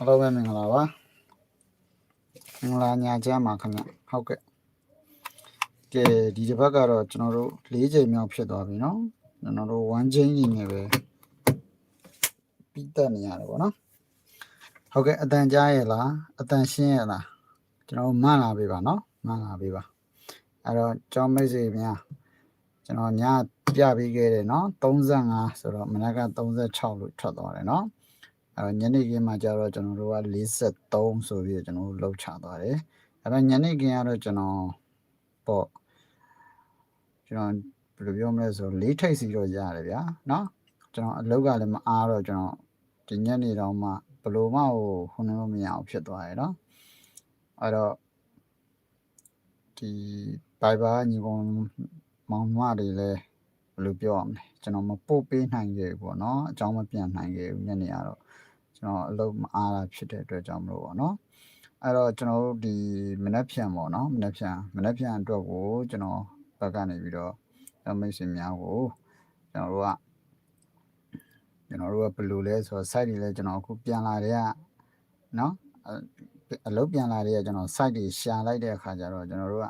အားလုံးပဲမင်္ဂလာပါမင်္ဂလာညာချမ်းပါခင်ဗျဟုတ်ကဲ့ကဲဒီတစ်ပတ်ကတော့ကျွန်တော်တို့၄ချိန်မြောက်ဖြစ်သွားပြီเนาะကျွန်တော်တို့1ချိန်ကြီးနဲ့ပဲပြီးတက်နေရတယ်ဗောနော်ဟုတ်ကဲ့အတန်ကြားရဲ့လားအတန်ရှင်းရဲ့လားကျွန်တော်မှန်လာပြီပါเนาะမှန်လာပြီပါအဲ့တော့ကျောင်းမိတ်ဆွေများကျွန်တော်ညပြပေးခဲ့တယ်เนาะ35ဆိုတော့မနက်က36လို့ထွက်သွားတယ်เนาะ အဲတော့ညနေခင်းမှာကျတော့ကျွန်တော်တို့က43ဆိုပြီးတော့ကျွန်တော်တို့လောက်ချသွားတယ်အဲတော့ညနေခင်းကတော့ကျွန်တော်ပေါ့ကျွန်တော်ဘယ်လိုပြောမလဲဆိုလေးထိပ်စီတော့ရတယ်ဗျာเนาะကျွန်တော်အလောက်ကလည်းမအားတော့ကျွန်တော်ဒီညနေတော့မှဘယ်လိုမှဟိုခုနလို့မရအောင်ဖြစ်သွားရယ်เนาะအဲတော့ဒီ Viber ညီကောင်မောင်မတွေလည်းဘယ် လိုပြောရမလဲကျွန်တော်မပို့ပေးနိုင်ခဲ့ဘူးပေါ့နော်အကြောင်းမပြန်နိုင်ခဲ့ဘူးညနေကတော့ကျွန်တော်အလုပ်မအားတာဖြစ်တဲ့အတွက်ကြောင့်မလို့ပေါ့နော်အဲ့တော့ကျွန်တော်တို့ဒီမနက်ဖြန်ပေါ့နော်မနက်ဖြန်မနက်ဖြန်အတွက်ကိုကျွန်တော်ဘက်ကနေပြီးတော့အမိတ်ဆွေများကိုကျွန်တော်တို့ကကျွန်တော်တို့ကဘယ်လိုလဲဆိုတော့ site တွေလဲကျွန်တော်အခုပြန်လာတဲ့ကနော်အလုပ်ပြန်လာတဲ့ကကျွန်တော် site တွေရှာလိုက်တဲ့အခါကျတော့ကျွန်တော်တို့က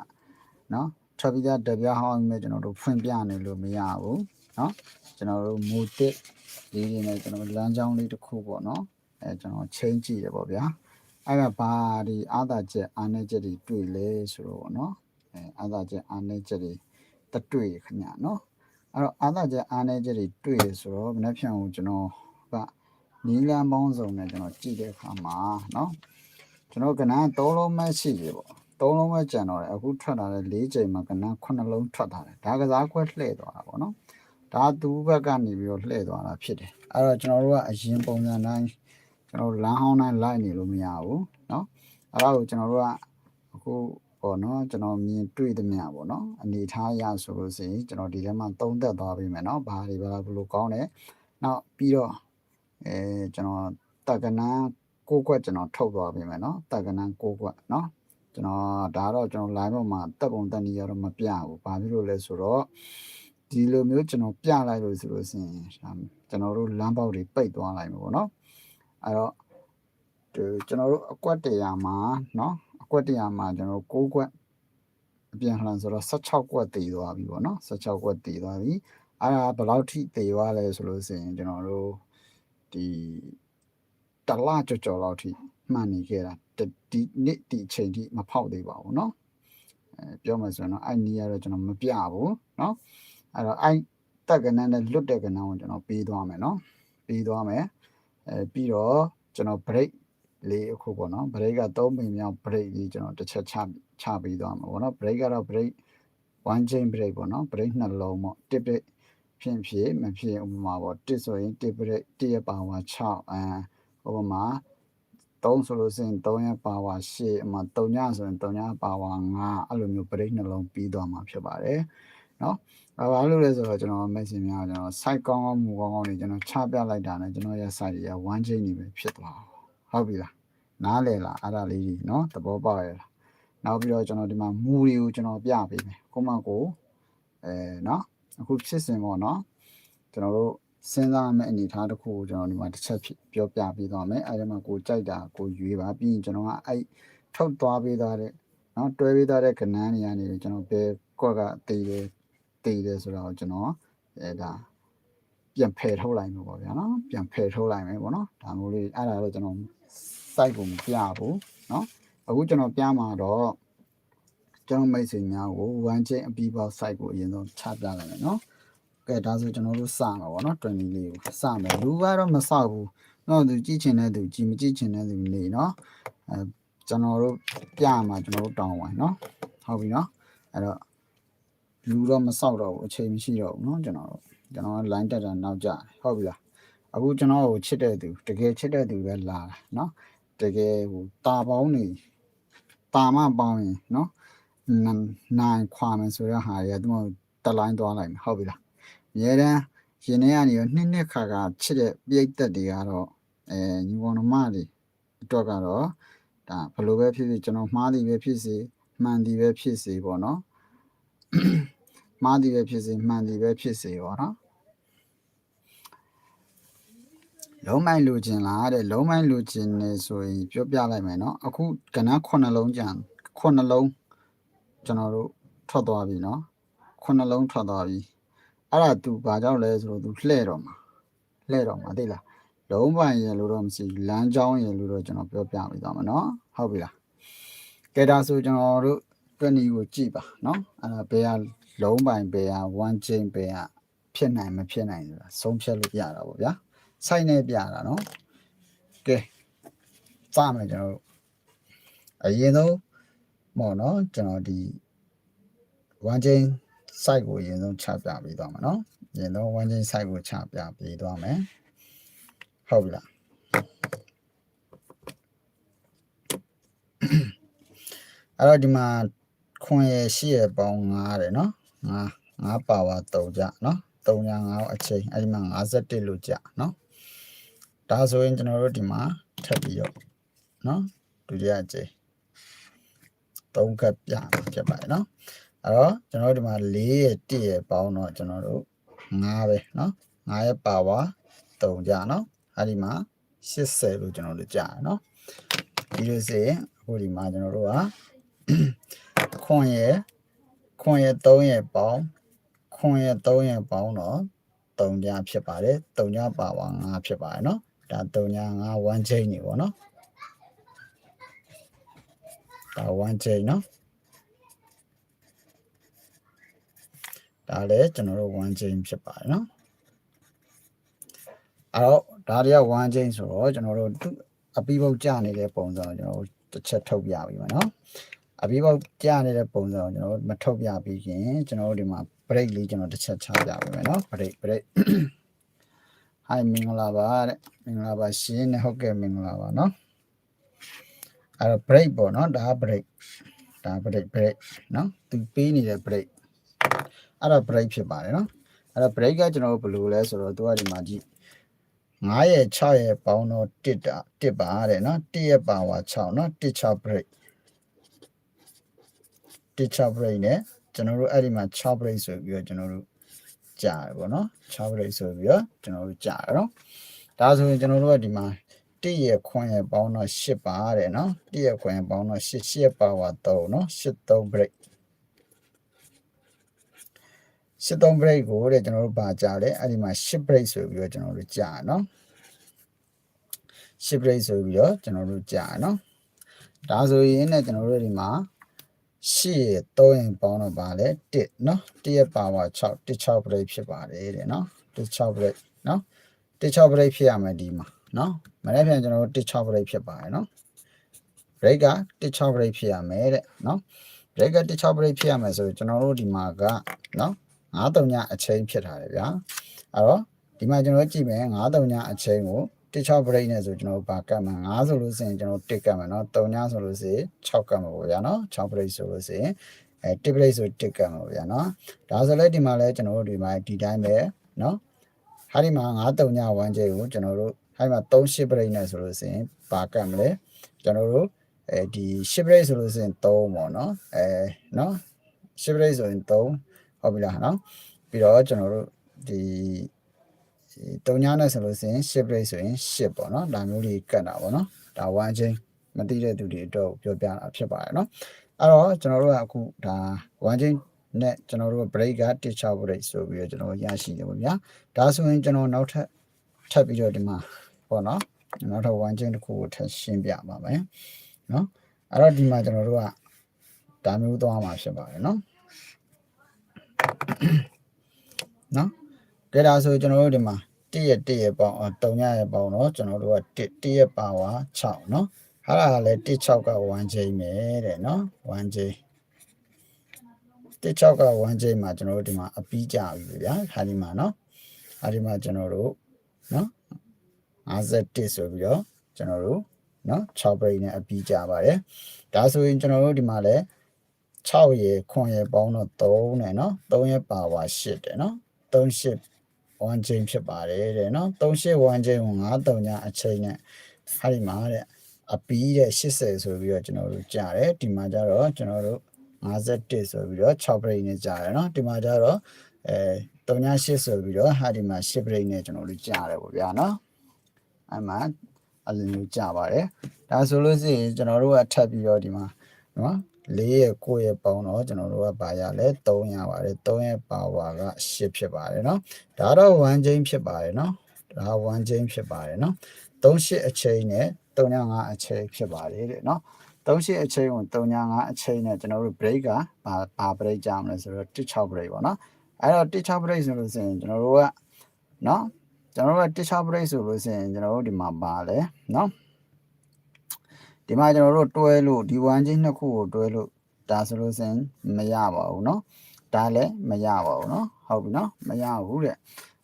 နော် ထပ်ပြီးသားတပြားဟောင်းမဲ့ကျွန်တော်တို့ဖွင့်ပြနေလို့မရဘူးနော်ကျွန်တော်တို့မူတစ်လေးတွေနဲ့ကျွန်တော်လမ်းကြောင်းလေးတစ်ခုပေါ့နော်အဲကျွန်တော်ချိန်ကြည့်ရပေါ့ဗျာအဲ့ဒါဘာဒီအာသာချက်အာနေချက်တွေတွေ့လဲဆိုတော့ပေါ့နော်အဲအာသာချက်အာနေချက်တွေတတွေ့ခင်ဗျာနော်အဲ့တော့အာသာချက်အာနေချက်တွေတွေ့ရဆိုတော့မနေ့ဖြန်ကိုကျွန်တော်ကနီလန်းပေါင်းစုံနဲ့ကျွန်တော်ကြည့်တဲ့အခါမှာနော်ကျွန်တော်ကဏ္ဍ၃လုံးမှရှိပြီပေါ့ သုံးလုံးပဲကြံတော့တယ်အခုထွက်လာတဲ့၄ချိန်မှာကဏ္ဍ9လုံးထွက်လာတယ်ဒါကစားခွဲလှည့်သွားတာပေါ့နော်ဒါသူ့ဘက်ကနေပြီးတော့လှည့်သွားတာဖြစ်တယ်အဲ့တော့ကျွန်တော်တို့ကအရင်ပုံစံတိုင်းကျွန်တော်လမ်းဟောင်းတိုင်းလိုက်နေလို့မရဘူးเนาะအဲ့ဒါကိုကျွန်တော်တို့ကအခုပေါ့နော်ကျွန်တော်မြင်တွေ့သမျှပေါ့နော်အနေထားရဆိုလို့ရှိရင်ကျွန်တော်ဒီထဲမှာသုံးသက်သွားပြီမယ်เนาะဘာတွေဘာဘလို့ကောင်းတယ်နောက်ပြီးတော့အဲကျွန်တော်တက္ကနန်းကိုကွက်ကျွန်တော်ထုတ်သွားပြီမယ်เนาะတက္ကနန်းကိုကွက်เนาะ ကျွန်တော်ဒါတော့ကျွန်တော် line ပေါ်မှာတက်ပုံတက်နေရတော့မပြဘူးဘာဖြစ်လို့လဲဆိုတော့ဒီလိုမျိုးကျွန်တော်ပြလိုက်လို့ဆိုလို့ရှိရင်ကျွန်တော်တို့လမ်းပေါက်တွေပိတ်သွားလိုက်မှာပေါ့နော်အဲ့တော့ဒီကျွန်တော်တို့အကွက်တရာမှာเนาะအကွက်တရာမှာကျွန်တော်6ကွက်အပြန်လှန်ဆိုတော့16ကွက်တည်သွားပြီပေါ့နော်16ကွက်တည်သွားပြီအဲ့ဒါဘယ်လောက်ထိတည်သွားလဲဆိုလို့ရှိရင်ကျွန်တော်တို့ဒီတလကြော်ကြော်လောက်ထိမှန်နေခဲ့တာ ဒီနေ့ဒီအချိန်ထိမဖောက်သေးပါဘူးเนาะအဲပြောမှဆိုရင်တော့အဲ့နီးရတော့ကျွန်တော်မပြဘူးเนาะအဲ့တော့အဲ့တက်ကနန်းနဲ့လွတ်တဲ့ကနန်းကိုကျွန်တော်ပေးသွားမယ်เนาะပေးသွားမယ်အဲပြီးတော့ကျွန်တော် break လေးအခုပေါ့နော် break က3မိနစ်မြောက် break ကြီးကျွန်တော်တစ်ချက်ချချပေးသွားမှာပေါ့နော် break ကတော့ break one chain break ပေါ့နော် break နှလုံးပေါ့တစ် break ဖြစ်ဖြစ်မဖြစ်ဥပမာပေါ့တစ်ဆိုရင်တစ် break တစ်ရပါဝါ6အဲဥပမာ 3ဆိုလို့ရှိရင်3ရပါဝါ8အမှ3ညဆိုရင်3ညပါဝါ9အဲ့လိုမျိုး break နှလုံးပြီးသွားမှာဖြစ်ပါတယ်เนาะအဲဘာလို့လဲဆိုတော့ကျွန်တော် message များကျွန်တော် site ကောင်းကောင်းမူကောင်းကောင်းတွေကျွန်တော်ချပြလိုက်တာနဲ့ကျွန်တော်ရဲ့ site တွေက one chain နေပဲဖြစ်သွားဟုတ်ပြီလားနားလည်လားအဲ့ဒါလေးကြီးเนาะသဘောပေါက်ရလား နောက်ပြီးတော့ကျွန်တော်ဒီမှာမူတွေကိုကျွန်တော်ပြပေးမယ်ကိုမကိုအဲเนาะအခုဖြစ်စဉ်ပေါ့เนาะကျွန်တော်တို့ စဉ်းစားရမယ့်အနေအထားတစ်ခုကိုကျွန်တော်ဒီမှာတစ်ချက်ပြောပြပေးသွားမယ်အဲဒီမှာကိုကြိုက်တာကိုရွေးပါပြီးရင်ကျွန်တော်ကအဲ့ထုတ်သွားပေးသွားတဲ့နော်တွဲပေးသွားတဲ့ကဏ္ဍနေရာနေကျွန်တော်ဘယ်ကွက်ကတေးတယ်တေးတယ်ဆိုတာကိုကျွန်တော်အဲဒါပြန်ဖယ်ထုတ်လိုက်မှာပေါ့ဗျာနော်ပြန်ဖယ်ထုတ်လိုက်မယ်ပေါ့နော်ဒါမျိုးလေးအဲ့ဒါတော့ကျွန်တော် site ကိုမပြဘူးနော်အခုကျွန်တော်ပြမှာတော့ကျွန်တော်မိတ်ဆွေများကို one chain အပီးပေါက် site ကိုအရင်ဆုံးချပြလိုက်မယ်နော် ကဲဒါဆိုကျွန်တော်တို့စမှာပေါ့နော်20လေးကိုစမယ်လူကတော့မဆောက်ဘူးနော်သူကြည့်ချင်တဲ့သူကြည့်မကြည့်ချင်တဲ့သူနေနော်အဲကျွန်တော်တို့ပြမှာကျွန်တော်တို့တောင်းဝင်နော်ဟုတ်ပြီနော်အဲ့တော့လူတော့မဆောက်တော့ဘူးအချိန်မရှိတော့ဘူးနော်ကျွန်တော်တို့ကျွန်တော်က line တက်တာနောက်ကြဟုတ်ပြီလားအခုကျွန်တော်ကိုချစ်တဲ့သူတကယ်ချစ်တဲ့သူပဲလာတာနော်တကယ်ဟိုတာပေါင်းနေတာမပေါင်းရင်နော်နိုင်ခွာမယ်ဆိုရဟာရသူကတက်လိုင်းသွားလိုက်မှာဟုတ်ပြီလား အများတန်းရင်ထဲကနေတော့နှစ်နှစ်ခါခါချစ်တဲ့ပြိတ်သက်တွေကတော့အဲညီပေါ်နှမတွေအတွက်ကတော့ဒါဘယ်လိုပဲဖြစ်ဖြစ်ကျွန်တော်မှားသည်ပဲဖြစ်စေမှန်သည်ပဲဖြစ်စေပေါ့နော်မှားသည်ပဲဖြစ်စေမှန်သည်ပဲဖြစ်စေပေါ့နော်လုံးမိုင်းလူချင်းလားတဲ့လုံးမိုင်းလူချင်းနေဆိုရင်ပြောပြလိုက်မယ်နော်အခုကဏ္ဍ9လုံးကြံ9လုံးကျွန်တော်တို့ထွက်သွားပြီနော်9လုံးထွက်သွားပြီ အဲ့ဒါ तू ဘာကြောင့်လဲဆိုတော့ तू လှဲ့တော့မှာလှဲ့တော့မှာသိလားလုံးပိုင်ရလို့တော့မရှိဘူးလမ်းကြောင်းရလို့တော့ကျွန်တော်ပြောပြပေးသွားမှာနော်ဟုတ်ပြီလားကဲဒါဆိုကျွန်တော်တို့တွက်နီကိုကြည့်ပါနော်အဲ့ဒါဘယ်ဟာလုံးပိုင်ဘယ်ဟာ one chain ဘယ်ဟာဖြစ်နိုင်မဖြစ်နိုင်ဆိုတာဆုံးဖြတ်လို့ရတာပေါ့ဗျာ ဆိုင်နေပြတာเนาะကဲစမယ်ကျွန်တော်တို့အရင်ဆုံးမော်เนาะကျွန်တော်ဒီ one chain site ကိုအရင်ဆုံးချပြပေးသွားမယ်နော်အရင်ဆုံး one chain site ကိုချပြပေးသွားမယ်ဟုတ်ပြီလားအဲ့တော့ဒီမှာခွန်ရရှိရပေါင်း9တယ်နော်9 9ပါဝါ3ကြနော်3ညာ9အချိန်အဲ့ဒီမှာ51လို့ကြနော်ဒါဆိုရင်ကျွန်တော်တို့ဒီမှာထပ်ပြီးတော့နော်ဒုတိယအချိန်3ကပ်ပြဖြစ်ပါတယ်နော် အဲ့တော့ကျွန်တော်တို့ဒီမှာ4ရဲ့1ရဲ့ပေါင်းတော့ကျွန်တော်တို့5ပဲเนาะ5ရဲ့ပါဝါ3ကြเนาะအဲ့ဒီမှာ80လို့ကျွန်တော်တို့ကြာเนาะဒီလိုဆိုရင်အခုဒီမှာကျွန်တော်တို့ကခွန်ရဲ့ခွန်ရဲ့3ရဲ့ပေါင်းခွန်ရဲ့3ရဲ့ပေါင်းတော့3ကြဖြစ်ပါတယ်3ကြပါဝါ5ဖြစ်ပါတယ်เนาะ ဒါ3ညာ5 one chain နေပေါ့နော်ဒါ one chain နော် ဒါလည်းကျွန်တော်တို့ one chain ဖြစ်ပါတယ်နော်အဲ့တော့ဒါတွေက one chain ဆိုတော့ကျွန်တော်တို့အပိပုတ်ကြနေတဲ့ပုံစံကိုကျွန်တော်တို့တစ်ချက်ထုတ်ပြပြီးပါနော်အပိပုတ်ကြနေတဲ့ပုံစံကိုကျွန်တော်တို့မထုတ်ပြပြီးခင်ကျွန်တော်တို့ဒီမှာ break လေးကျွန်တော်တစ်ချက်ချပြပါမယ်နော် break break ဟိုင်မင်္ဂလာပါတဲ့မင်္ဂလာပါရှင်နဲ့ဟုတ်ကဲ့မင်္ဂလာပါနော်အဲ့တော့ break ပေါ့နော်ဒါ break ဒါ break break နော်သူပေးနေတဲ့ break အဲ့ဒါ break ဖြစ်ပါတယ်နော်အဲ့ဒါ break ကကျွန်တော်တို့ဘယ်လိုလဲဆိုတော့သူကဒီမှာကြည့်9ရဲ့6ရဲ့ပေါင်းတော့1တာ1ပါတဲ့နော်1ရဲ့ပါဝါ6နော်1 6 break 1 6 break နဲ့ကျွန်တော်တို့အဲ့ဒီမှာ6 break ဆိုပြီးတော့ကျွန်တော်တို့ကြာတယ်ပေါ့နော်6 break ဆိုပြီးတော့ကျွန်တော်တို့ကြာတယ်နော်ဒါဆိုရင်ကျွန်တော်တို့ကဒီမှာ1ရဲ့ခွန်ရဲ့ပေါင်းတော့8ပါတဲ့နော်1ရဲ့ခွန်ရဲ့ပေါင်းတော့8 8ရဲ့ပါဝါ3နော်8 3 break 73 break ကိုတဲ့ကျွန်တော်တို့ပါကြတယ်အဲ့ဒီမှာ10 break ဆိုပြီးတော့ကျွန်တော်တို့ကြာနော်10 break ဆိုပြီးတော့ကျွန်တော်တို့ကြာနော်ဒါဆိုရင်ねကျွန်တော်တို့ဒီမှာ10ရဲ့3ရင်ပေါင်းတော့ပါလေ1နော်1ရဲ့ power 6 16 break ဖြစ်ပါတယ်တဲ့နော်16 break နော်16 break ဖြစ်ရမယ်ဒီမှာနော်မနေ့ပြန်ကျွန်တော်တို့16 break ဖြစ်ပါတယ်နော် break က16 break ဖြစ်ရမယ်တဲ့နော် break က16 break ဖြစ်ရမယ်ဆိုတော့ကျွန်တော်တို့ဒီမှာကနော် 9 3ညအချိန်ဖြစ်ထားတယ်ဗျာအဲ့တော့ဒီမှာကျွန်တော်ကြည့်မယ်9 3ညအချိန်ကို16 break နဲ့ဆိုကျွန်တော်ဘာကတ်မှာ9ဆိုလို့ရှိရင်ကျွန်တော်1ကတ်မှာเนาะ3ညဆိုလို့ရှိရင်6ကတ်မှာပေါ့ဗျာเนาะ6 break ဆိုလို့ရှိရင်အဲ1 break ဆို1ကတ်မှာပေါ့ဗျာเนาะဒါဆိုလဲဒီမှာလဲကျွန်တော်တို့ဒီမှာဒီတိုင်းပဲเนาะဟာဒီမှာ9 3ည1ချိန်ကိုကျွန်တော်တို့ဟာဒီမှာ3 break နဲ့ဆိုလို့ရှိရင်ဘာကတ်မလဲကျွန်တော်တို့ အဲဒီရှစ်ပရိတ်ဆိုလို့ဆိုရင်3ပေါ့နော်အဲနော်ရှစ်ပရိတ်ဆိုရင်3 ဟုတ်ပြီလားနော်ပြီးတော့ကျွန်တော်တို့ဒီတုံညာနဲ့ဆိုလို့ဆိုရင်ရှစ်ပရိတ်ဆိုရင်10ပေါ့နော်ဒါမျိုးလေးကတ်တာပေါ့နော်ဒါ1ချင်းမသိတဲ့သူတွေအတွက်ပြောပြတာဖြစ်ပါတယ်နော်အဲ့တော့ကျွန်တော်တို့ကအခုဒါ1ချင်းနဲ့ကျွန်တော်တို့ break က16 break ဆိုပြီးတော့ကျွန်တော်ရရှိတယ်ပေါ့ဗျာဒါဆိုရင်ကျွန်တော်နောက်ထပ်ထပ်ပြီးတော့ဒီမှာပေါ့နော်နောက်ထပ်1ချင်းတစ်ခုကိုထပ်ရှင်းပြပါမယ်နော်အဲ့တော့ဒီမှာကျွန်တော်တို့ကဒါမျိုးသွားမှာဖြစ်ပါတယ်နော် နော်ကဲဒါဆိုကျွန်တော်တို့ဒီမှာ1ရက်1ရက်ပေါင်း3ရက်ရက်ပေါင်းတော့ကျွန်တော်တို့က1 1ရက်ပါဝါ6နော်ဟာလာလည်း1 6က1ချိန်ပဲတဲ့နော်1ချိန်1 6က1ချိန်မှာကျွန်တော်တို့ဒီမှာအပီးကြပြီဗျာခါဒီမှာနော်ခါဒီမှာကျွန်တော်တို့နော်51ဆိုပြီးတော့ကျွန်တော်တို့နော်6ပြိနဲ့အပီးကြပါတယ်ဒါဆိုရင်ကျွန်တော်တို့ဒီမှာလည်း 6ရေ9ရေပေါင်းတော့3နဲ့နော်3ရေပါဝါ8တယ်နော်3 8 1ချိန်ဖြစ်ပါတယ်တဲ့နော်38 1ချိန်ကို9တုံညာအချိန်နဲ့ဟာဒီမှာတဲ့အပီးတဲ့80ဆိုပြီးတော့ကျွန်တော်တို့ကြားတယ်ဒီမှာကျတော့ကျွန်တော်တို့51ဆိုပြီးတော့6ပြိနဲ့ကြားတယ်နော်ဒီမှာကျတော့အဲ38ဆိုပြီးတော့ဟာဒီမှာ10ပြိနဲ့ကျွန်တော်တို့ကြားတယ်ပေါ့ဗျာနော်အဲ့မှာအဲ့လိုမျိုးကြားပါတယ်ဒါဆိုလို့ရှိရင်ကျွန်တော်တို့ကထပ်ပြီးတော့ဒီမှာ နော်၄ရဲ့9ရဲ့ပေါင်းတော့ကျွန်တော်တို့ကပါရလဲ3ရပါတယ်3ရဲ့ပါဝါက10ဖြစ်ပါတယ်เนาะဒါတော့1ချင်းဖြစ်ပါတယ်เนาะဒါ1ချင်းဖြစ်ပါတယ်เนาะ38အချိန်နဲ့35အချိန်ဖြစ်ပါတယ်တဲ့เนาะ38အချိန်ကို35အချိန်နဲ့ကျွန်တော်တို့ break ကဘာဘာ break ကြမလဲဆိုတော့16 break ပေါ့เนาะအဲ့တော့16 break ဆိုလို့ဆိုရင်ကျွန်တော်တို့ကเนาะကျွန်တော်တို့က16 break ဆိုလို့ဆိုရင်ကျွန်တော်တို့ဒီမှာပါလဲเนาะ ဒီမှာကျွန်တော်တို့တွဲလို့ဒီ1ချင်းနှစ်ခုကိုတွဲလို့ဒါဆိုလို့စင်မရပါဘူးเนาะဒါလည်းမရပါဘူးเนาะဟုတ်ပြီเนาะမရဘူးတဲ့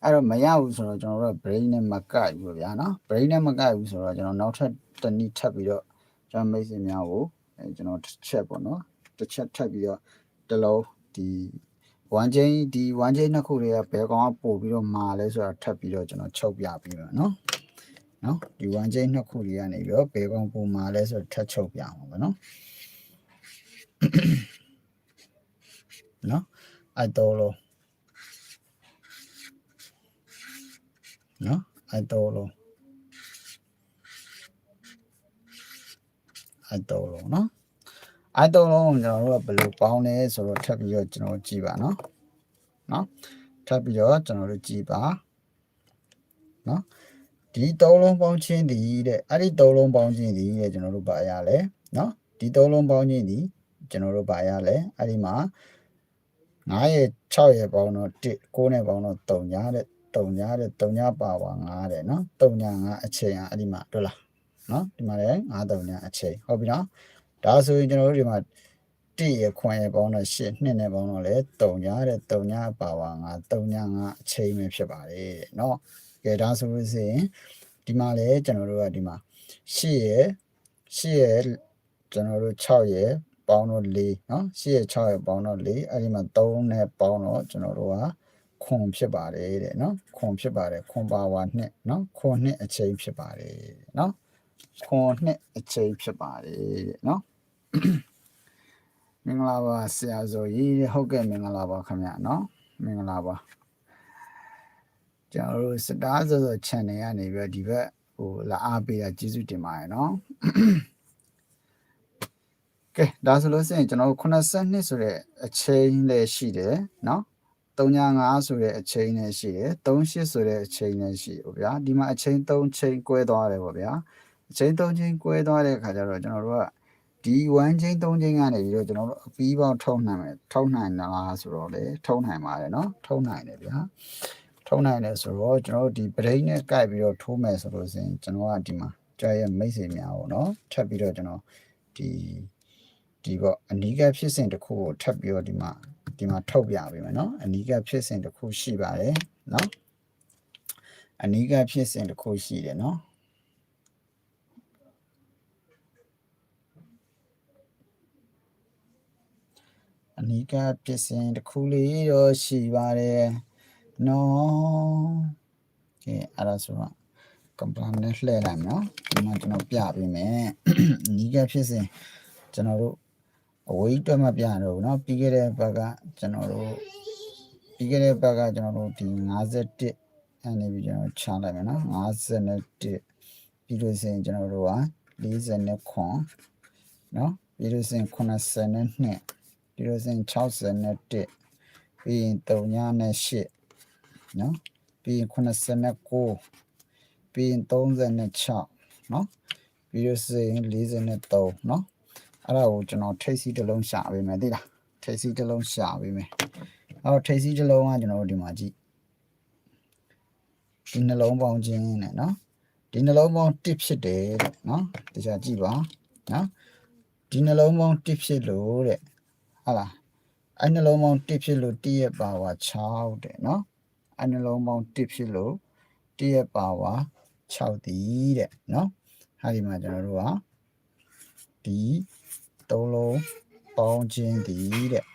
အဲ့တော့မရဘူးဆိုတော့ကျွန်တော်တို့ brain နဲ့မကပ်ဘူးဗျာเนาะ brain နဲ့မကပ်ဘူးဆိုတော့ကျွန်တော်နောက်ထပ်တစ်နည်းထပ်ပြီးတော့ကျွန်တော်မိတ်ဆွေများကိုအဲကျွန်တော်တစ်ချက်ပေါ့เนาะတစ်ချက်ထပ်ပြီးတော့တစ်လုံးဒီ1ချင်းဒီ1ချင်းနှစ်ခုတွေကဘယ်ကောင်ကပို့ပြီးတော့မာလဲဆိုတာထပ်ပြီးတော့ကျွန်တော်ချုပ်ပြပြီးတော့เนาะ နော်ဒီ1ချိန်နှစ်ခုတွေကနေပြီးတော့ဘယ်ကောင်ပုံမှာလဲဆိုတော့ထပ်ချုပ်ပြအောင်ပါနော်နော်အဲ့တော့လို့နော်အဲ့တော့လို့အဲ့တော့လို့နော်အဲ့တော့လုံးကျွန်တော်တို့ကဘယ်လိုပေါင်းလဲဆိုတော့ထပ်ပြီးတော့ကျွန်တော်ကြည့်ပါနော်နော်ထပ်ပြီးတော့ကျွန်တော်တို့ကြည့်ပါနော် ဒီသုံးလုံးပေါင်းချင်းဒီတဲ့အဲ့ဒီသုံးလုံးပေါင်းချင်းဒီတဲ့ကျွန်တော်တို့ပါရလဲနော်ဒီသုံးလုံးပေါင်းချင်းဒီကျွန်တော်တို့ပါရလဲအဲ့ဒီမှာ9ရဲ့6ရဲ့ပေါင်းတော့1 9နဲ့ပေါင်းတော့3ညာတဲ့3ညာတဲ့3ညာပါပါ9တဲ့နော်3ညာ9အချိန်อ่ะအဲ့ဒီမှာတွေ့လားနော်ဒီမှာလည်း9 3ညာအချိန်ဟုတ်ပြီနော်ဒါဆိုရင်ကျွန်တော်တို့ဒီမှာ1ရခွန်ရပေါင်းတော့8နှစ်နဲ့ပေါင်းတော့လေ3ညာတဲ့3ညာပါပါ9 3ညာ9အချိန်ပဲဖြစ်ပါတယ်เนาะ ကဲဒါဆိုလို့ရှိရင်ဒီမှာလည်းကျွန်တော်တို့ကဒီမှာ8ရယ်8ရယ်ကျွန်တော်တို့6ရယ်ပေါင်းတော့4เนาะ8ရယ်6ရယ်ပေါင်းတော့4အဲ့ဒီမှာ3နဲ့ပေါင်းတော့ကျွန်တော်တို့ကခွန်ဖြစ်ပါတယ်တဲ့เนาะခွန်ဖြစ်ပါတယ်ခွန်ပါဝါနှစ်เนาะခွန်နှစ်အချိန်ဖြစ်ပါတယ်เนาะခွန်နှစ်အချိန်ဖြစ်ပါတယ်တဲ့เนาะမင်္ဂလာပါဆရာဇော်ကြီးဟုတ်ကဲ့မင်္ဂလာပါခင်ဗျာเนาะမင်္ဂလာပါ ကျွန်တော်တို့စတားစောစော channel ကနေပြီးတော့ဒီဘက်ဟိုလာအားပေးတာကျေးဇူးတင်ပါတယ်နော်ကဲဒါဆိုလို့ရှိရင်ကျွန်တော်တို့82ဆိုတဲ့အချိန်လည်းရှိတယ်နော်35ဆိုတဲ့အချိန်လည်းရှိတယ်38ဆိုတဲ့အချိန်လည်းရှိဟုတ်ဗျာဒီမှာအချိန်3ချိန်꿰သွားတယ်ပေါ့ဗျာအချိန်3ချိန်꿰သွားတဲ့အခါကျတော့ကျွန်တော်တို့ကဒီ1ချိန်3ချိန်ကနေပြီးတော့ကျွန်တော်တို့အပီးပေါင်းထုတ်နိုင်မယ်ထုတ်နိုင်လားဆိုတော့လေထုတ်နိုင်ပါတယ်နော်ထုတ်နိုင်တယ်ဗျာ ထုံနိုင်တယ်ဆိုတော့ကျွန်တော်တို့ဒီ brain နဲ့ကြိုက်ပြီးတော့ထိုးမယ်ဆိုလို့ဆိုရင်ကျွန်တော်ကဒီမှာကြာရဲ့မိတ်ဆွေများပေါ့နော်ထပ်ပြီးတော့ကျွန်တော်ဒီဒီပေါ့အနီးကပ်ဖြစ်စဉ်တစ်ခုကိုထပ်ပြီးတော့ဒီမှာဒီမှာထုတ်ပြပေးမယ်နော်အနီးကပ်ဖြစ်စဉ်တစ်ခုရှိပါတယ်နော်အနီးကပ်ဖြစ်စဉ်တစ်ခုရှိတယ်နော်အနီးကပ်ဖြစ်စဉ်တစ်ခုလေးတော့ရှိပါတယ် no ကဲအဲ့ဒါဆိုတော့ component နဲ့လှည့်လိုက်မယ်နော်ဒီမှာကျွန်တော်ပြပေးမယ်နီးကဖြစ်စဉ်ကျွန်တော်တို့အဝေးအတွက်မပြတော့ဘူးเนาะပြီးခဲ့တဲ့ဘက်ကကျွန်တော်တို့ပြီးခဲ့တဲ့ဘက်ကကျွန်တော်တို့ဒီ51အနေပြီးကျွန်တော်ချလိုက်မယ်เนาะ51ပြီးလို့ဆိုရင်ကျွန်တော်တို့က49เนาะပြီးလို့ဆိုရင်82ပြီးလို့ဆိုရင်61ပြီးရင်3ညနဲ့8 နော်ပြီးရင်89ပြီးရင်36နော်ပြီးလို့ဆိုရင်43နော်အဲ့ဒါကိုကျွန်တော်ထိပ်စီးတစ်လုံးရှာပေးမယ်သိလားထိပ်စီးတစ်လုံးရှာပေးမယ်အဲ့တော့ထိပ်စီးတစ်လုံးကကျွန်တော်တို့ဒီမှာကြည့်ဒီနှလုံးပေါင်းခြင်းနဲ့နော်ဒီနှလုံးပေါင်း1ဖြစ်တယ်နော်တရားကြည့်ပါနော်ဒီနှလုံးပေါင်း1ဖြစ်လို့တဲ့ဟုတ်လားအဲ့နှလုံးပေါင်း1ဖြစ်လို့1ရဲ့ပါဝါ6တဲ့နော် အဲ့နှလုံးပေါင်း1ဖြစ်လို့1ရဲ့ပါဝါ6တည်တဲ့เนาะဟာဒီမှာကျွန်တော်တို့ကဒီသုံးလုံးပေါင်းခြင်းတည်တဲ့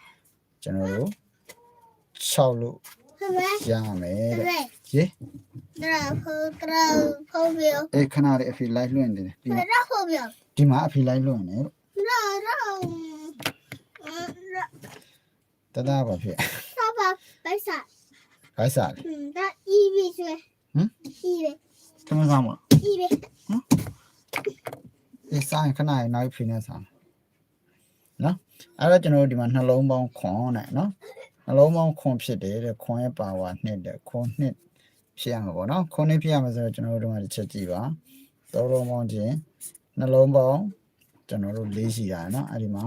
ကျွန်တော်တို့6လို့ ဟုတ်ပဲ ရမယ် ဟုတ် တဲ့ ပဲ ရေ ဒါဖို့ဒါဖို့ပြော အေးခဏလေးအဖေလိုက်လွှင့်နေတယ်ဒီမှာ ဒါဖို့ပြော ဒီမှာအဖေလိုက်လွှင့်နေလို့ ဒါဒါ တတပါဖြစ် ဒါပါပဲစား ခိုင်းစားလေ ဒါအီးပြီးဆွဲ ဟမ် အီးပဲ သမစားမလား အီးပဲ အေးစားရင်ခဏလေးနောက်ဖေးနေစား မယ်နော်အဲ့တော့ကျွန်တော်တို့ဒီမှာနှလုံးပေါင်းခွန်နဲ့နော်နှလုံးပေါင်းခွန်ဖြစ်တယ်တဲ့ခွန်ရဲ့ပါဝါနှစ်တဲ့ခွန်နှစ်ဖြစ်ရမှာပေါ့နော်ခွန်နှစ်ဖြစ်ရမှာဆိုတော့ကျွန်တော်တို့ဒီမှာတစ်ချက်ကြည့်ပါသုံးလုံးပေါင်းခြင်းနှလုံးပေါင်းကျွန်တော်တို့လေးရှိတာနော်အဲ့ဒီမှာ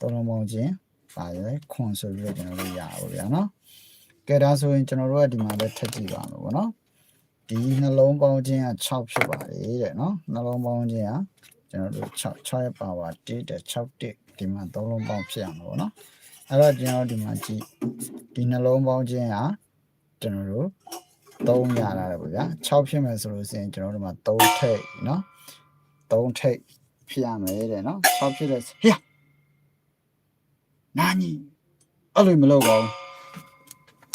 သုံးလုံးပေါင်းခြင်းပါတယ်ခွန်ဆိုပြီးတော့ကျွန်တော်တို့ရပါဗျာနော် ကဲဒါဆိုရင်ကျွန်တော်တို့ကဒီမှာလည်းထပ်ကြည့်ပါမယ်ပေါ့နော်ဒီနှလုံးပေါင်းခြင်းက6ဖြစ်ပါတယ်တဲ့နော်နှလုံးပေါင်းခြင်းကကျွန်တော်တို့6 6ရဲ့ပါဝါ1တဲ့6တဲ့ဒီမှာသုံးလုံးပေါင်းဖြစ်ရမှာပေါ့နော်အဲ့တော့ကျွန်တော်တို့ဒီမှာကြည့်ဒီနှလုံးပေါင်းခြင်းကကျွန်တော်တို့3ရလာတယ်ပေါ့ဗျာ6ဖြစ်မယ်ဆိုလို့ရှိရင်ကျွန်တော်တို့မှာ3ထိပ်နော်3ထိပ်ဖြစ်ရမယ်တဲ့နော်6ဖြစ်တဲ့ဟေ့နာညီအဲ့လိုမလုပ်ပါဘူး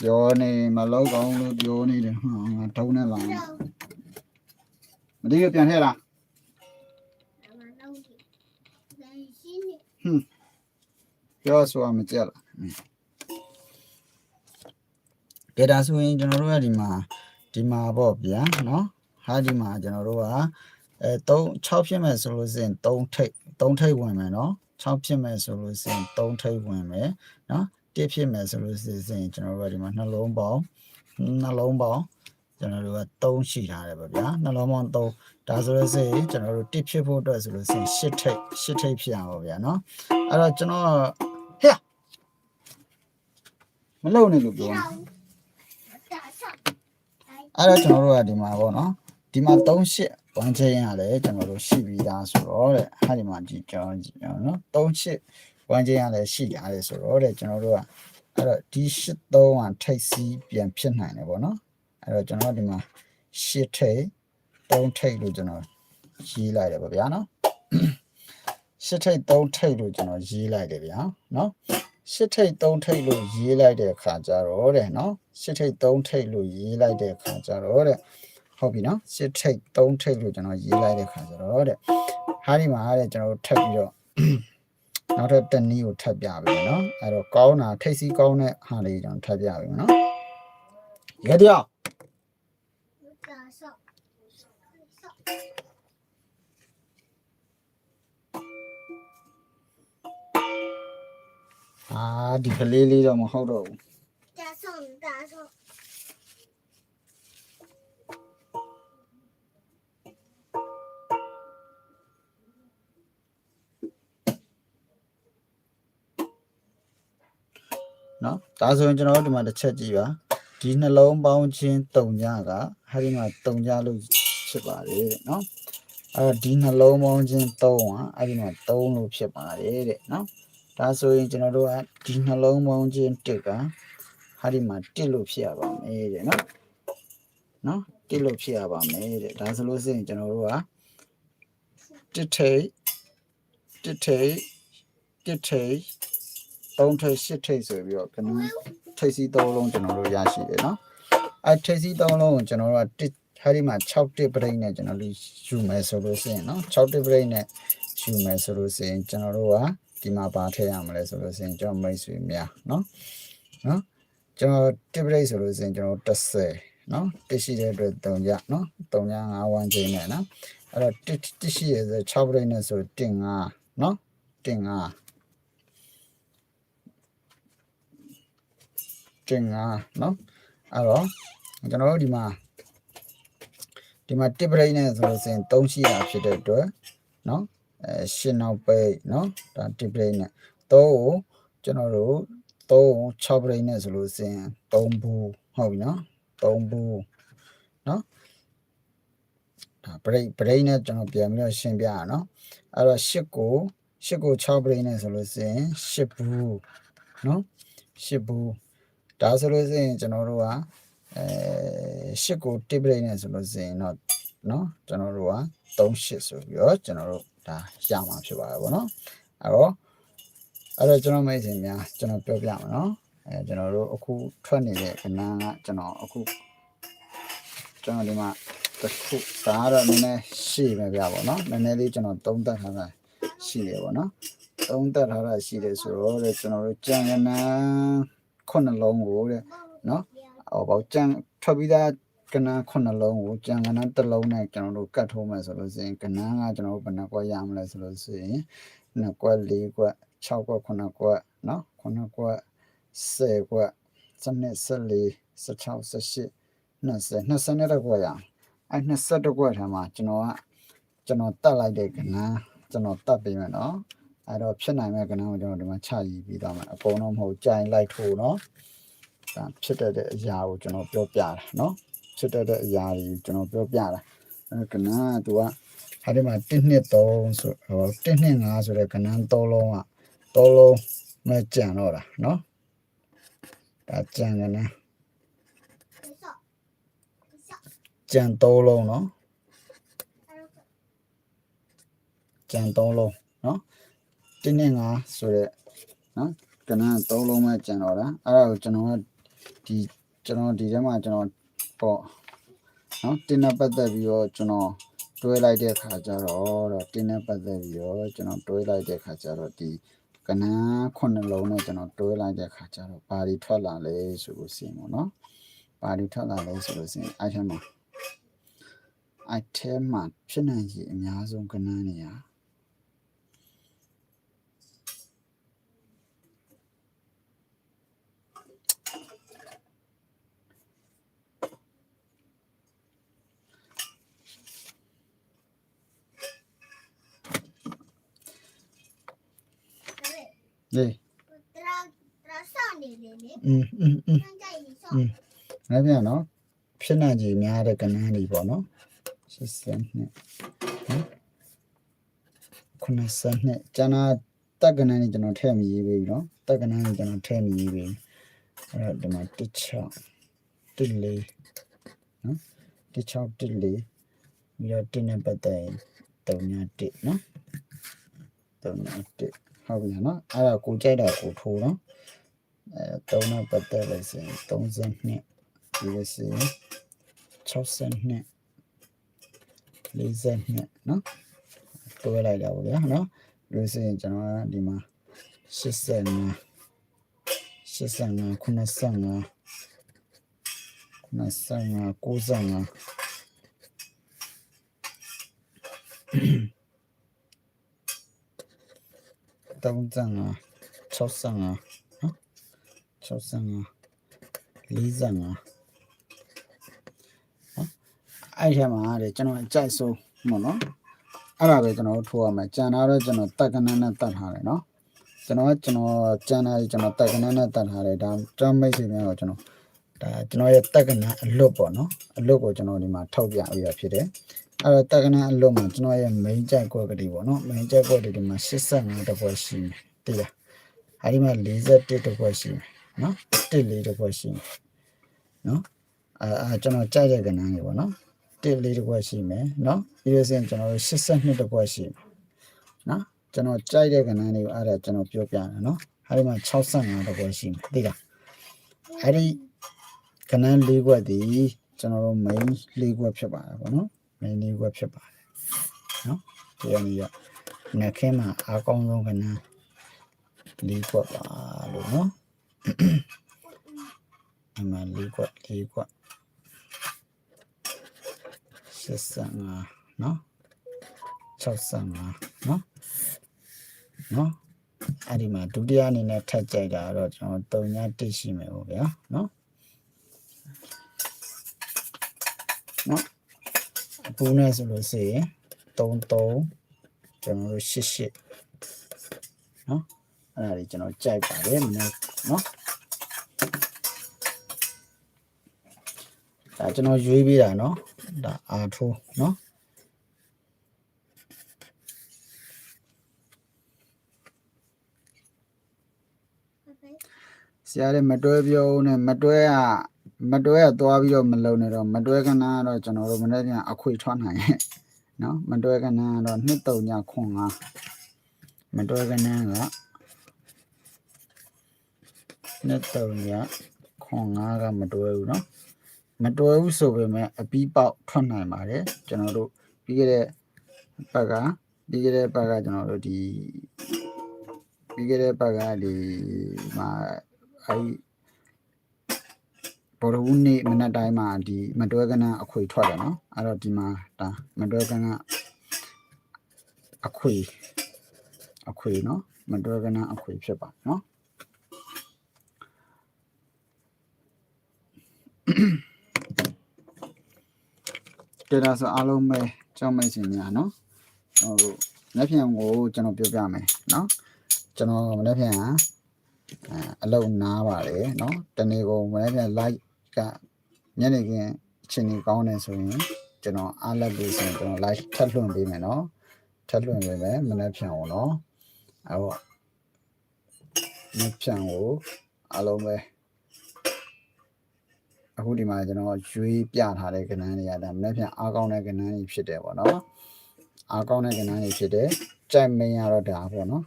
ပြောနေမလုပ်ကောင်းလို့ပြောနေတယ်ဟာငါတုံးနေလာဒါမတိရပြန်ထည့်လားဒါမှတော့ဒီဒါရှင်းနေပြောဆိုအောင်မကြက်လားကဲဒါဆိုရင်ကျွန်တော်တို့ကဒီမှာဒီမှာပေါ့ဗျာနော်ဟာဒီမှာကျွန်တော်တို့ကအဲ3 6ဖြစ်မယ်ဆိုလို့ရှိရင်3ထိပ်3ထိပ်ဝင်မယ်နော်6ဖြစ်မယ်ဆိုလို့ရှိရင်3ထိပ်ဝင်မယ် နော်1ဖြစ်မယ်ဆိုလို့ရှိရင်ကျွန်တော်တို့ကဒီမှာနှလုံးပေါင်းနှလုံးပေါင်းကျွန်တော်တို့က3ရှိထားတယ်ပေါ့ဗျာနှလုံးပေါင်း3ဒါဆိုလို့ရှိရင်ကျွန်တော်တို့1ဖြစ်ဖို့အတွက်ဆိုလို့ရှိရင်8ထိပ်8ထိပ်ဖြစ်အောင်ပေါ့ဗျာနော်အဲ့တော့ကျွန်တော်ဟဲ့မလုံနေလို့ပြောနေဒါဆောက်အဲ့တော့ကျွန်တော်တို့ကဒီမှာပေါ့နော်ဒီမှာ38ဝမ်းချရင်ရတယ်ကျွန်တော်တို့ရှိပြီးသားဆိုတော့တဲ့ဟာဒီမှာဒီကျွန်တော်ကြည့်အောင်နော်38 ဝမ်းချရင်ရတယ်ရှိရတယ်ဆိုတော့တဲ့ကျွန်တော်တို့ကအဲ့တော့ဒီ83ကထိတ်စီးပြန်ဖြစ်နိုင်တယ်ပေါ့နော်အဲ့တော့ကျွန်တော်ဒီမှာ8ထိတ်3ထိတ်လို့ကျွန်တော်ရေးလိုက်တယ်ပေါ့ဗျာနော်8ထိတ်3ထိတ်လို့ကျွန်တော်ရေးလိုက်တယ်ဗျာနော်ရှစ်ထိတ်3ထိတ်လို့ရေးလိုက်တဲ့အခါကျတော့တဲ့နော်ရှစ်ထိတ်3ထိတ်လို့ရေးလိုက်တဲ့အခါကျတော့တဲ့ဟုတ်ပြီနော်ရှစ်ထိတ်3ထိတ်လို့ကျွန်တော်ရေးလိုက်တဲ့အခါကျတော့တဲ့ဟာဒီမှာတဲ့ကျွန်တော်တို့ထပ်ပြီးတော့ နောက်ထပ်တစ်နည်းကိုထပ်ပြပေးမယ်နော်အဲ့တော့ကောင်းတာထိတ်စီးကောင်းတဲ့ဟာလေးကျွန်တော်ထပ်ပြပေးမယ်နော်ရတဲ့ဒါဆောက်ဆောက်အာဒီကလေးလေးတော့မဟုတ်တော့ဘူး နော်ဒါဆိုရင်ကျွန်တော်တို့ဒီမှာတစ်ချက်ကြည့်ပါဒီနှလုံးပေါင်းခြင်းတုံညကဟာဒီမှာတုံညလို့ဖြစ်ပါတယ်တဲ့နော်အဲ့တော့ဒီနှလုံးပေါင်းခြင်း3ကအဲ့ဒီမှာ3လို့ဖြစ်ပါတယ်တဲ့နော်ဒါဆိုရင်ကျွန်တော်တို့ကဒီနှလုံးပေါင်းခြင်း1ကဟာဒီမှာ1လို့ဖြစ်ရပါမယ်တဲ့နော်နော်1လို့ဖြစ်ရပါမယ်တဲ့ဒါဆိုလို့ရှိရင်ကျွန်တော်တို့က1ထိပ်1ထိပ်1ထိပ် 3ထိပ်8ထိပ်ဆိုပြီးတော့ကနူးထိပ်စီ3လုံးကျွန်တော်တို့ရရှိတယ်နော်အဲထိပ်စီ3လုံးကိုကျွန်တော်တို့က1ဟာဒီမှာ6တစ်ပရိတ်နဲ့ကျွန်တော်တို့ယူမယ်ဆိုလို့ရှိရင်နော်6တစ်ပရိတ်နဲ့ယူမယ်ဆိုလို့ရှိရင်ကျွန်တော်တို့ကဒီမှာပါထည့်ရမလဲဆိုလို့ရှိရင်ကျွန်တော်မိတ်ဆွေများနော်နော်ကျွန်တော်တစ်ပရိတ်ဆိုလို့ရှိရင်ကျွန်တော်30နော်တစ်ရှိတဲ့အတွက်3ညနော်3ည5ဝန်းကျင်နဲ့နော်အဲ့တော့တစ်ရှိရဲ့6ပရိတ်နဲ့ဆို1 5နော်1 5 string ကနော်အဲ့တော့ကျွန်တော်တို့ဒီမှာဒီမှာ tip break နဲ့ဆိုလို့ဆိုရင်3ရှိတာဖြစ်တဲ့အတွက်နော်အဲ6နောက်ပိတ်နော်ဒါ tip break နဲ့3ကိုကျွန်တော်တို့3ကို6 break နဲ့ဆိုလို့ဆိုရင်3ဘူးဟုတ်ပြီနော်3ဘူးနော်ဒါ break break နဲ့ကျွန်တော်ပြန်ပြီးတော့ရှင်းပြရအောင်နော်အဲ့တော့6ကို6ကို6 break နဲ့ဆိုလို့ဆိုရင်6ဘူးနော်6ဘူး ဒါဆိုလို့ရှိရင်ကျွန်တော်တို့ကအဲရှစ်ကိုတစ်ပရိတ်နဲ့ဆိုလို့ရှိရင်တော့เนาะကျွန်တော်တို့က38ဆိုပြီးတော့ကျွန်တော်တို့ဒါရမှာဖြစ်ပါတယ်ဗောနော်အဲ့တော့အဲ့တော့ကျွန်တော်မိတ်ဆွေများကျွန်တော်ပြောပြမှာเนาะအဲကျွန်တော်တို့အခုထွက်နေတဲ့ကဏ္ဍကကျွန်တော်အခုကျွန်တော်ဒီမှာတစ်ခုဒါကတော့နည်းနည်းရှည်ပဲပြပါเนาะနည်းနည်းလေးကျွန်တော်သုံးသပ်ထားတာရှိတယ်ဗောနော်သုံးသပ်ထားတာရှိတယ်ဆိုတော့တဲ့ကျွန်တော်တို့ကြံကနန်း ခုနှစ်လုံးကိုတဲ့နော်ဟောပေါ့ကြံထွက်ပြီးသားကနန်းခုနှစ်လုံးကိုကြံကနန်းတစ်လုံးနဲ့ကျွန်တော်တို့ကတ်ထိုးမယ်ဆိုလို့ရှိရင်ကနန်းကကျွန်တော်တို့ဘယ်နှကွက်ရမလဲဆိုလို့ရှိရင်နှစ်ကွက်လေးကွက်6ကွက်9ကွက်နော်9ကွက်10ကွက်12 14 16 18 20 20နဲ့တစ်ကွက်ရအောင်အဲ20ကွက်ထဲမှာကျွန်တော်ကကျွန်တော်တတ်လိုက်တဲ့ကနန်းကျွန်တော်တတ်ပေးမယ်နော် အဲ့တော့ဖြစ်နိုင်မဲ့ကနန်းကိုကျွန်တော်ဒီမှာချရည်ပြီးတော့မယ်အကုန်လုံးမဟုတ်ကြိုင်လိုက်ထိုးနော် ဒါဖြစ်တတ်တဲ့အရာကိုကျွန်တော်ပြောပြတာเนาะဖြစ်တတ်တဲ့အရာတွေကျွန်တော်ပြောပြတာအဲကနန်းကသူကဟာဒီမှာ1နှစ်3ဆိုဟော1နှစ်5ဆိုတဲ့ကနန်း3လုံးက3လုံးမဲ့ကြံတော့တာเนาะဒါကြံကနန်းကြံ3လုံးเนาะကြံ3လုံးเนาะ တင်းတင်းငါဆိုတဲ့နော်ကဏ္ဍသုံးလုံးပဲကျန်တော့တာအဲ့ဒါကိုကျွန်တော်ကဒီကျွန်တော်ဒီထဲမှာကျွန်တော်ပေါ့နော်တင်းနဲ့ပတ်သက်ပြီးတော့ကျွန်တော်တွဲလိုက်တဲ့ခါကျတော့တော့တင်းနဲ့ပတ်သက်ပြီးတော့ကျွန်တော်တွဲလိုက်တဲ့ခါကျတော့ဒီကဏ္ဍခုနှစ်လုံးနဲ့ကျွန်တော်တွဲလိုက်တဲ့ခါကျတော့ဘာတွေထွက်လာလဲဆိုလို့ရှိရင်ပေါ့နော်ဘာတွေထွက်လာလဲဆိုလို့ရှိရင်အဲ့ထဲမှာအဲ့ထဲမှာဖြစ်နိုင်ရည်အများဆုံးကဏ္ဍနေရာ လေ တရာတရာဆောင်းနေလေလေ อืมอืมอืม စမ်းကြိုက်နေဆော อื င်း ม အဲ့ပြန်နော်ဖြစ်နိုင်ကြီးများတဲ့ကဏ္ဍတွေပေါ့နော်80နှစ်နော်90နှစ်ကျန်တာတက်ကဏ္ဍတွေကျွန်တော်ထည့်မရေးပေးဘူးနော်တက်ကဏ္ဍတွေကျွန်တော်ထည့်မရေးပေးဘူးအဲ့တော့ဒီမှာ16 14နော်16 14ပြီးတော့တင်းနဲ့ပတ်သက်ရင်3ည1နော်3ည1 ဟုတ်ပြီနော်အဲ့ဒါကိုကြိုက်တာကိုထိုးနော်အဲ3နဲ့ပတ်သက်လို့ဆိုရင်30နှစ်ဒီလိုစီ60နှစ်40နှစ်နော်တွဲလိုက်တာပေါ့ဗျာနော်ဒီလိုစီကျွန်တော်ကဒီမှာ85 85 95 95 95 35 65နော်65 45အဲ့ထဲမှာတဲ့ကျွန်တော်အကြိုက်ဆုံးပေါ့နော်အဲ့ဒါပဲကျွန်တော်တို့ထိုးရမယ်ကြံတာတော့ကျွန်တော်တက်ကနန်းနဲ့တတ်ထားတယ်နော်ကျွန်တော်ကကျွန်တော်ကြံတာကြီးကျွန်တော်တက်ကနန်းနဲ့တတ်ထားတယ်ဒါကျွန်တော်မိတ်ဆွေများတော့ကျွန်တော်ဒါကျွန်တော်ရဲ့တက်ကနန်းအလွတ်ပေါ့နော်အလွတ်ကိုကျွန်တော်ဒီမှာထောက်ပြပြီးရဖြစ်တယ် အဲ့တော့တက္ကနာအလွတ်မှာကျွန်တော်ရဲ့ main ကြိုက်ကွက်ကလေးပေါ့နော် main ကြိုက်ကွက်တွေဒီမှာ85တကွက်ရှိမယ်တိလားအဲ့ဒီမှာ41တကွက်ရှိမယ်နော်14တကွက်ရှိမယ်နော်အာအာကျွန်တော်ကြိုက်တဲ့ကဏ္ဍလေးပေါ့နော်14တကွက်ရှိမယ်နော်ပြီးလို့ရှိရင်ကျွန်တော်တို့82တကွက်ရှိမယ်နော်ကျွန်တော်ကြိုက်တဲ့ကဏ္ဍလေးကိုအဲ့ဒါကျွန်တော်ပြောပြမယ်နော်အဲ့ဒီမှာ65တကွက်ရှိမယ်တိလားအဲ့ဒီကဏ္ဍ၄ကွက်ဒီကျွန်တော်တို့ main ၄ကွက်ဖြစ်ပါတယ်ပေါ့နော် main လေးခွက်ဖြစ်ပါတယ်နော်ဒီကနေရနှက်ခင်းမှာအားကောင်းဆုံးကဏ္ဍလေးခွက်ပါလို့နော်အမှလေးခွက်လေးခွက်85နော်65နော်နော်အဲ့ဒီမှာဒုတိယအနေနဲ့ထပ်ကြိုက်တာတော့ကျွန်တော်3ညတိရှိမယ်ပေါ့ဗျာနော်အ ပူနဲ့ဆိုလို့ရှိရင်33ကျွန်တော်တို့88เนาะအဲ့ဒါတွေကျွန်တော်ကြိုက်ပါတယ်မနေ့เนาะဒါကျွန်တော်ရွေးပြီးတာเนาะဒါအာထိုးเนาะ ဘာပဲ ဆရာလည်းမတွဲပြောဦးနဲ့မတွဲက မတွဲရသွားပြီးတော့မလုံနဲ့တော့မတွဲကနာကတော့ကျွန်တော်တို့မနေ့ကအခွေထွက်နိုင်ရဲ့နော်မတွဲကနာကတော့နှစ်တုံညခွန်ငါမတွဲကနာကနှစ်တုံညခွန်ငါကမတွဲဘူးနော်မတွဲဘူးဆိုပေမဲ့အပီးပေါက်ထွက်နိုင်ပါတယ်ကျွန်တော်တို့ပြီးခဲ့တဲ့ဘက်ကပြီးခဲ့တဲ့ဘက်ကကျွန်တော်တို့ဒီပြီးခဲ့တဲ့ဘက်ကဒီမှာအဲဒီ ဘော်ရဦးနေ့မနက်တိုင်းမှာဒီမတွဲကနန်းအခွေထွက်တယ်နော်အဲ့တော့ဒီမှာဒါမတွဲကနန်းအခွေအခွေနော်မတွဲကနန်းအခွေဖြစ်ပါနော်ကဲဒါဆိုအားလုံးပဲကြောင်းမိတ်ဆွေများနော်ကျွန်တော်တို့လက်ဖြံကိုကျွန်တော်ပြောပြမယ်နော်ကျွန်တော်လက်ဖြံဟာအဲအလုံးနားပါတယ်နော်တနေ့ကုန်လက်ဖြံ like ကညနေခင်းအချိန်ကြီးကောင်းနေဆိုရင်ကျွန်တော်အားလက်ပြီးဆိုရင်ကျွန်တော် like ထပ်လွှင့်ပေးမယ်နော်ထပ်လွှင့်ပေးမယ်မနေ့ဖြံကိုနော်အဲ့တော့မနေ့ဖြံကိုအားလုံးပဲအခုဒီမှာကျွန်တော်ရွေးပြထားတဲ့ကဏ္ဍတွေကဒါမနေ့ဖြန်အားကောင်းတဲ့ကဏ္ဍတွေဖြစ်တယ်ပေါ့နော်အားကောင်းတဲ့ကဏ္ဍတွေဖြစ်တယ်ကြိုက်မင်းရတော့ဒါပေါ့နော်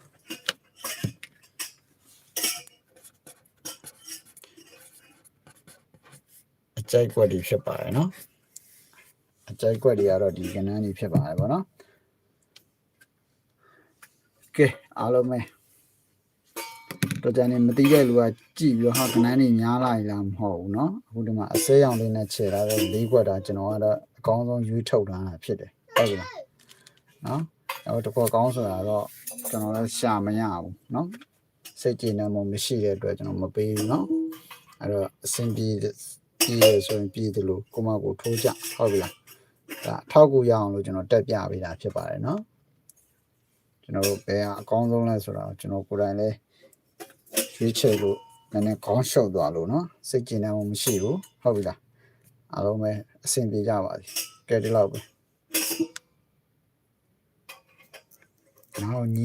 ကြိုက်ကွက်တွေဖြစ်ပါတယ်နော်အကြိုက်ကွက်တွေကတော့ဒီကဏ္ဍတွေဖြစ်ပါတယ်ပေါ့နော်ကဲအားလုံးပဲတော့ကြနေမသိတဲ့လူကကြည့်ပြီးတော့ဟာကဏ္ဍတွေများလာရလားမဟုတ်ဘူးเนาะအခုဒီမှာအစဲရောင်လေးနဲ့ခြေထားတဲ့လေးခွက်တာကျွန်တော်ကတော့အကောင်းဆုံးရွေးထုတ်ထားတာဖြစ်တယ်ဟုတ်ပြီလားเนาะအဲ့တော့တစ်ခွက်ကောင်းဆိုတာတော့ကျွန်တော်လည်းရှာမရဘူးเนาะစိတ်ကြည်နေမှုမရှိတဲ့အတွက်ကျွန်တော်မပေးဘူးเนาะအဲ့တော့အဆင်ပြေ ပြီးရဆိုရင်ပြီးသလိုကိုမကိုထိုးကြဟုတ်ပြီလားဒါအထောက်ကူရအောင်လို့ကျွန်တော်တက်ပြပေးတာဖြစ်ပါတယ်နော်ကျွန်တော်တို့ဘယ်ဟာအကောင်းဆုံးလဲဆိုတော့ကျွန်တော်ကိုယ်တိုင်လဲရွေးချယ်လို့နည်းနည်းခေါင်းရှုပ်သွားလို့နော်စိတ်ကျဉ်းနှံမှုမရှိဘူးဟုတ်ပြီလားအားလုံးပဲအဆင်ပြေကြပါစေကဲဒီလောက်ပဲ然后你。